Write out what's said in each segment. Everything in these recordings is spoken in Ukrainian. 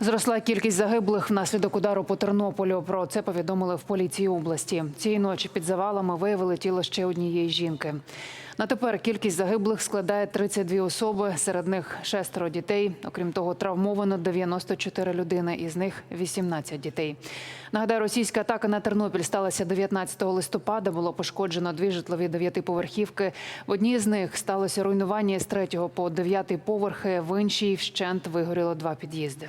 Зросла кількість загиблих внаслідок удару по Тернополю. Про це повідомили в поліції області. Цієї ночі під завалами виявили тіло ще однієї жінки. На тепер кількість загиблих складає 32 особи. Серед них шестеро дітей. Окрім того, травмовано 94 людини, із них 18 дітей. Нагадаю, російська атака на Тернопіль сталася 19 листопада. Було пошкоджено дві житлові дев'ятиповерхівки. В одній з них сталося руйнування з третього по дев'ятий поверхи. В іншій вщент вигоріло два під'їзди.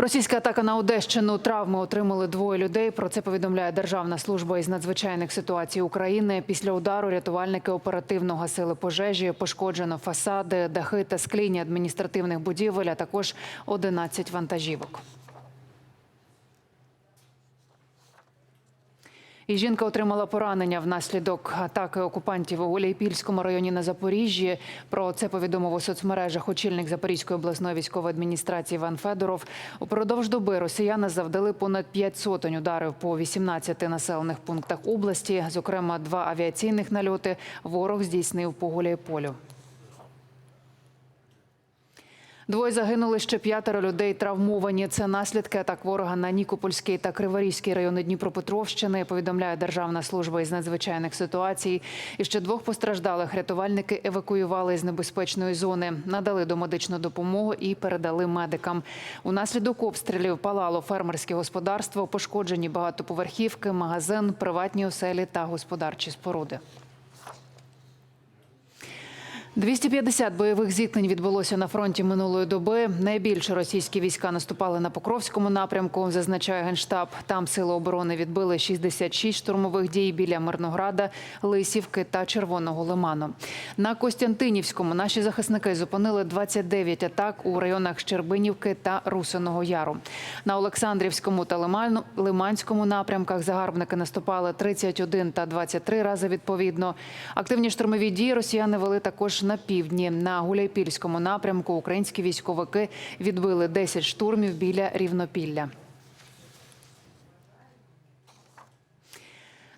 Російська атака на Одещину. Травми отримали двоє людей. Про це повідомляє Державна служба із надзвичайних ситуацій України. Після удару рятувальники оперативно гасили пожежі. Пошкоджено фасади, дахи та скління адміністративних будівель, а також 11 вантажівок. І жінка отримала поранення внаслідок атаки окупантів у Гуляйпільському районі на Запоріжжі. Про це повідомив у соцмережах очільник Запорізької обласної військової адміністрації Іван Федоров. Упродовж доби росіяни завдали понад 5 сотень ударів по 18 населених пунктах області. Зокрема, два авіаційних нальоти ворог здійснив по Гуляйполю. Двоє загинули, ще п'ятеро людей травмовані. Це наслідки атак ворога на Нікопольський та Криворізький райони Дніпропетровщини. Повідомляє Державна служба із надзвичайних ситуацій. І ще двох постраждалих рятувальники евакуювали з небезпечної зони, надали домедичну допомогу і передали медикам. Унаслідок обстрілів палало фермерське господарство, пошкоджені багатоповерхівки, магазин, приватні оселі та господарчі споруди. 250 бойових зіткнень відбулося на фронті минулої доби. Найбільше російські війська наступали на Покровському напрямку, зазначає Генштаб. Там сили оборони відбили 66 штурмових дій біля Мирнограда, Лисівки та Червоного Лиману. На Костянтинівському наші захисники зупинили 29 атак у районах Щербинівки та Русиного Яру. На Олександрівському та Лиманському напрямках загарбники наступали 31 та 23 рази відповідно. Активні штурмові дії росіяни вели також на півдні. На Гуляйпільському напрямку українські військовики відбили 10 штурмів біля Рівнопілля.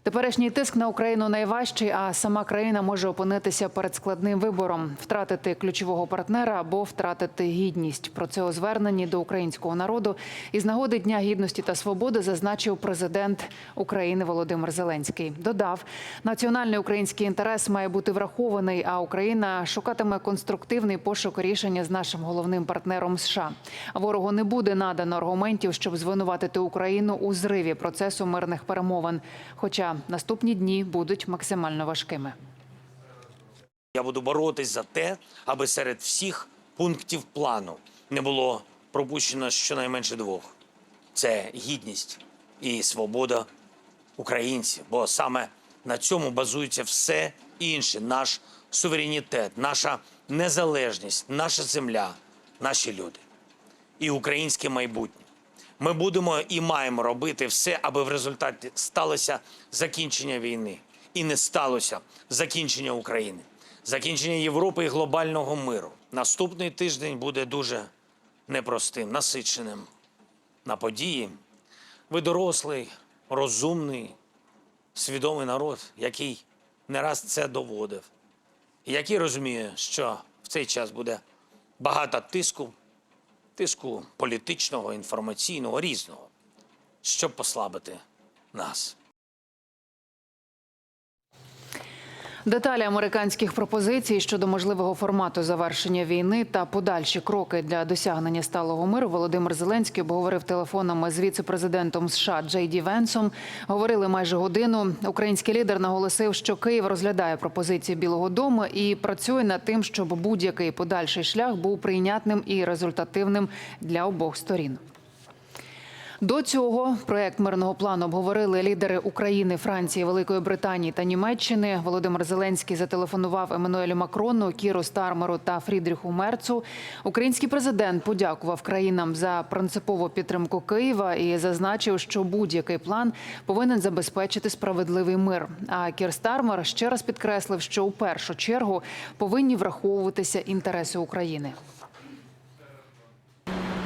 Теперішній тиск на Україну найважчий, а сама країна може опинитися перед складним вибором: втратити ключового партнера або втратити гідність. Про це у зверненні до українського народу із нагоди Дня гідності та свободи зазначив президент України Володимир Зеленський. Додав, національний український інтерес має бути врахований, а Україна шукатиме конструктивний пошук рішення з нашим головним партнером США. Ворогу не буде надано аргументів, щоб звинуватити Україну у зриві процесу мирних перемовин. Хоча наступні дні будуть максимально важкими. Я буду боротись за те, аби серед всіх пунктів плану не було пропущено щонайменше двох: це гідність і свобода українців. Бо саме на цьому базується все інше: наш суверенітет, наша незалежність, наша земля, наші люди і українське майбутнє. Ми будемо і маємо робити все, аби в результаті сталося закінчення війни і не сталося закінчення України, закінчення Європи і глобального миру. Наступний тиждень буде дуже непростим, насиченим на події. Ви дорослий, розумний, свідомий народ, який не раз це доводив, який розуміє, що в цей час буде багато тиску, тиску політичного, інформаційного, різного, щоб послабити нас. Деталі американських пропозицій щодо можливого формату завершення війни та подальші кроки для досягнення сталого миру Володимир Зеленський обговорив телефоном з віце-президентом США Джей Ді Венсом. Говорили майже годину. Український лідер наголосив, що Київ розглядає пропозиції Білого Дому і працює над тим, щоб будь-який подальший шлях був прийнятним і результативним для обох сторін. До цього проект мирного плану обговорили лідери України, Франції, Великої Британії та Німеччини. Володимир Зеленський зателефонував Еммануелю Макрону, Кіру Стармеру та Фрідріху Мерцу. Український президент подякував країнам за принципову підтримку Києва і зазначив, що будь-який план повинен забезпечити справедливий мир. А Кір Стармер ще раз підкреслив, що у першу чергу повинні враховуватися інтереси України.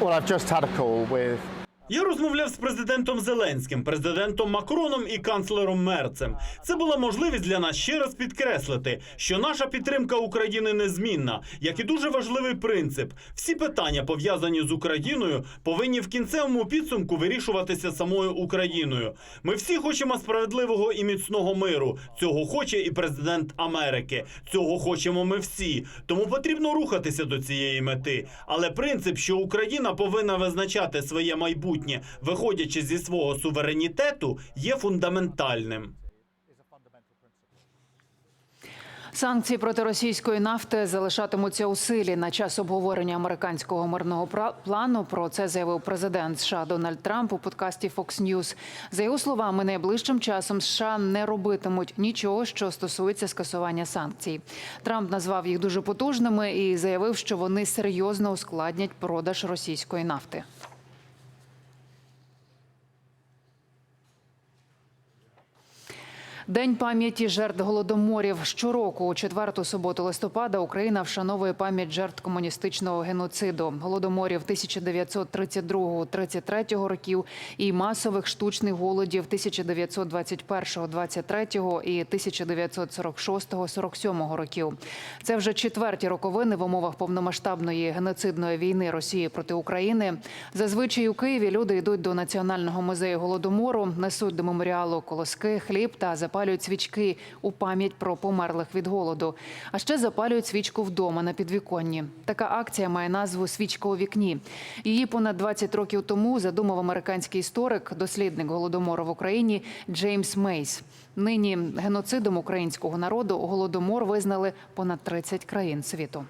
Well, I've just had a call with Я розмовляв з президентом Зеленським, президентом Макроном і канцлером Мерцем. Це була можливість для нас ще раз підкреслити, що наша підтримка України незмінна, як і дуже важливий принцип. Всі питання, пов'язані з Україною, повинні в кінцевому підсумку вирішуватися самою Україною. Ми всі хочемо справедливого і міцного миру. Цього хоче і президент Америки. Цього хочемо ми всі. Тому потрібно рухатися до цієї мети. Але принцип, що Україна повинна визначати своє майбутнє, виходячи зі свого суверенітету, є фундаментальним. Санкції проти російської нафти залишатимуться у силі на час обговорення американського мирного плану. Про це заявив президент США Дональд Трамп у подкасті Fox News. За його словами, найближчим часом США не робитимуть нічого, що стосується скасування санкцій. Трамп назвав їх дуже потужними і заявив, що вони серйозно ускладнять продаж російської нафти. День пам'яті жертв голодоморів щороку у четверту суботу листопада Україна вшановує пам'ять жертв комуністичного геноциду, голодоморів 1932-33 років і масових штучних голодів 1921-23 і 1946-47 років. Це вже четверті роковини в умовах повномасштабної геноцидної війни Росії проти України. Зазвичай у Києві люди йдуть до національного музею голодомору, несуть до меморіалу колоски, хліб та запалюють свічки у пам'ять про померлих від голоду. А ще запалюють свічку вдома на підвіконні. Така акція має назву Свічка у вікні. Її понад 20 років тому задумав американський історик, дослідник голодомору в Україні Джеймс Мейс. Нині геноцидом українського народу голодомор визнали понад 30 країн світу.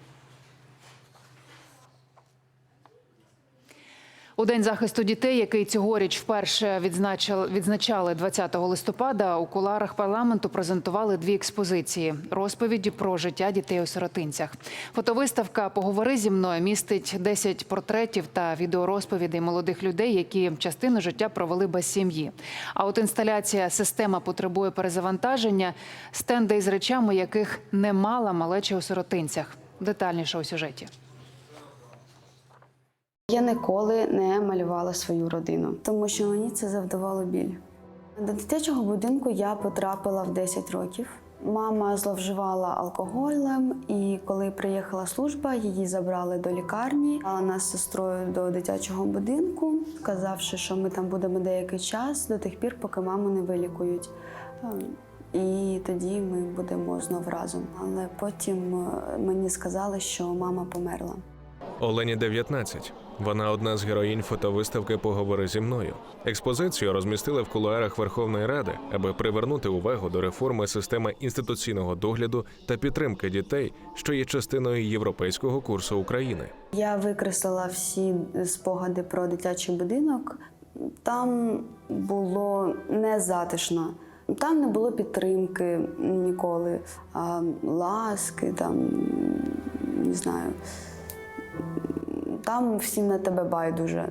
У день захисту дітей, який цьогоріч вперше відзначали 20 листопада, у куларах парламенту презентували дві експозиції розповіді про життя дітей у сиротинцях. Фотовиставка Поговори зі мною містить 10 портретів та відеорозповідей молодих людей, які частину життя провели без сім'ї. А от інсталяція Система потребує перезавантаження стенди із речами, яких немала малеча у сиротинцях. Детальніше у сюжеті. Я ніколи не малювала свою родину, тому що мені це завдавало біль. До дитячого будинку я потрапила в 10 років. Мама зловживала алкоголем, і коли приїхала служба, її забрали до лікарні, а нас з сестрою до дитячого будинку, сказавши, що ми там будемо деякий час до тих пір, поки маму не вилікують. Ем, І тоді ми будемо знов разом. Але потім е, мені сказали, що мама померла. Олені 19. Вона одна з героїнь фотовиставки Поговори зі мною. Експозицію розмістили в кулуарах Верховної Ради, аби привернути увагу до реформи системи інституційного догляду та підтримки дітей, що є частиною європейського курсу України. Я викреслила всі спогади про дитячий будинок. Там було незатишно. Там не було підтримки ніколи, а, ласки, там, не знаю. Там всім на тебе байдуже.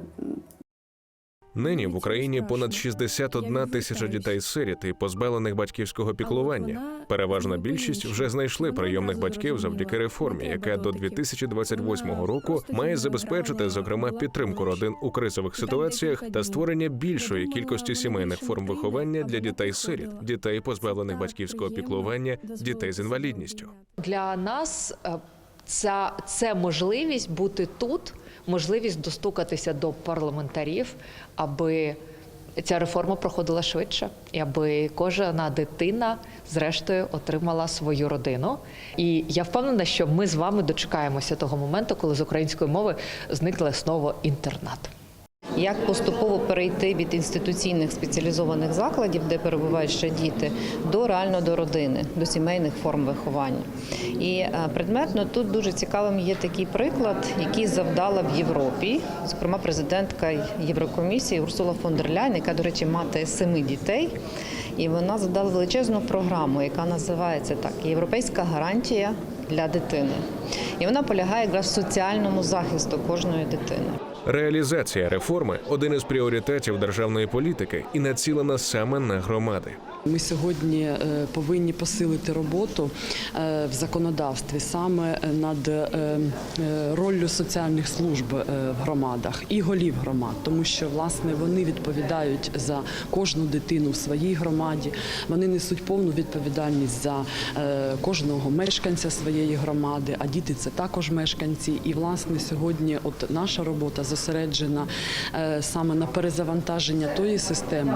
Нині в Україні понад 61 тисяча дітей сиріт і позбавлених батьківського піклування. Переважна більшість вже знайшли прийомних батьків завдяки реформі, яка до 2028 року має забезпечити зокрема підтримку родин у кризових ситуаціях та створення більшої кількості сімейних форм виховання для дітей сиріт, дітей позбавлених батьківського піклування, дітей з інвалідністю. Для нас е, ця, це можливість бути тут, можливість достукатися до парламентарів, аби ця реформа проходила швидше, і аби кожна дитина, зрештою, отримала свою родину. І я впевнена, що ми з вами дочекаємося того моменту, коли з української мови зникле слово інтернат. Як поступово перейти від інституційних спеціалізованих закладів, де перебувають ще діти, до реально до родини, до сімейних форм виховання. І е, предметно тут дуже цікавим є такий приклад, який завдала в Європі, зокрема президентка Єврокомісії Урсула фон дер Ляйн, яка, до речі, мати семи дітей. І вона задала величезну програму, яка називається так Європейська гарантія для дитини. І вона полягає якраз в соціальному захисту кожної дитини. Реалізація реформи один із пріоритетів державної політики і націлена саме на громади. Ми сьогодні е, повинні посилити роботу е, в законодавстві саме над е, роллю соціальних служб в громадах і голів громад, тому що власне вони відповідають за кожну дитину в своїй громаді. Вони несуть повну відповідальність за кожного мешканця своєї громади. А діти це також мешканці. І власне сьогодні, от наша робота зосереджена е, саме на перезавантаження тої системи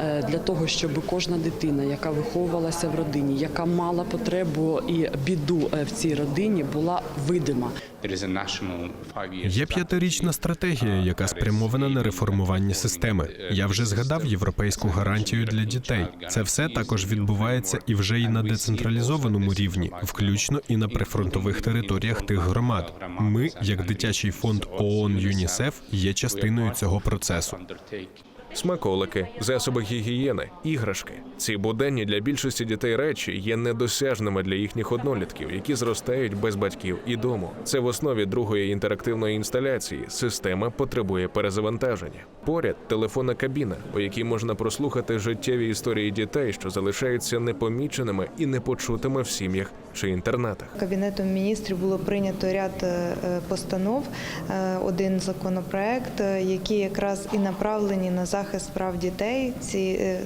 е, для того, щоб кожна дитина, яка виховувалася в родині, яка мала потребу і біду е, в цій родині, була видима. Є п'ятирічна стратегія, яка спрямована на реформування системи. Я вже згадав європейську гарантію для дітей. Це все також відбувається і вже і на децентралізованому рівні, включно і на прифронтових територіях тих громад. Ми, як дитячий фонд ООН ЮНІСЕФ, є частиною цього процесу. Смаколики, засоби гігієни, іграшки. Ці буденні для більшості дітей речі є недосяжними для їхніх однолітків, які зростають без батьків і дому. Це в основі другої інтерактивної інсталяції. Система потребує перезавантаження. Поряд телефонна кабіна, у якій можна прослухати життєві історії дітей, що залишаються непоміченими і непочутими в сім'ях чи інтернатах. Кабінетом міністрів було прийнято ряд е, постанов, е, один законопроект, е, які якраз і направлені на захист прав дітей. Ці е,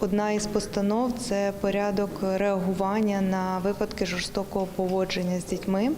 Одна із постанов це порядок реагування на випадки жорстокого поводження з дітьми.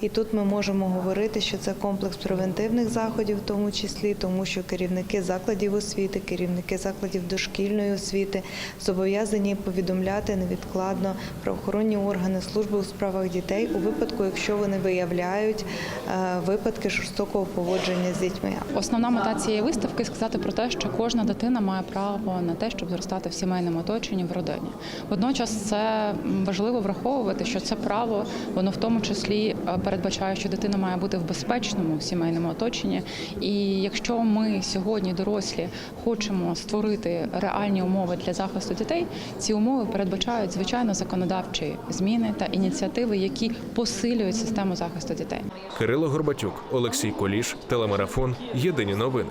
І тут ми можемо говорити, що це комплекс превентивних заходів, в тому числі, тому що керівники закладів освіти, керівники закладів дошкільної освіти зобов'язані повідомляти невідкладно правоохоронні органи служби у справах дітей у випадку, якщо вони виявляють е, випадки жорстокого поводження з дітьми. Основна мета цієї виставки сказати про те, що кожна дитина має право на те, щоб зростати в сімейному оточенні в родині. Водночас це важливо враховувати, що це право воно в тому числі е, передбачає, що дитина має бути в безпечному сімейному оточенні. І якщо ми сьогодні, дорослі, хочемо створити реальні умови для захисту дітей, ці умови передбачають звичайно законодавчі зміни та ініціативи, які посилюють систему захисту дітей. Кирило Горбатюк, Олексій Коліш, телемарафон. Єдині новини.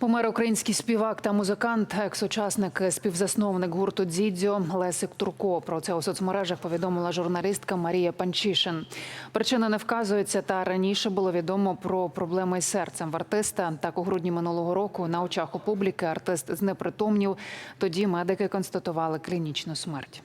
Помер український співак та музикант, екс-учасник, співзасновник гурту Дзідзьо Лесик Турко. Про це у соцмережах повідомила журналістка Марія Панчишин. Причина не вказується, та раніше було відомо про проблеми із серцем в артиста. Так у грудні минулого року на очах у публіки артист знепритомнів. Тоді медики констатували клінічну смерть.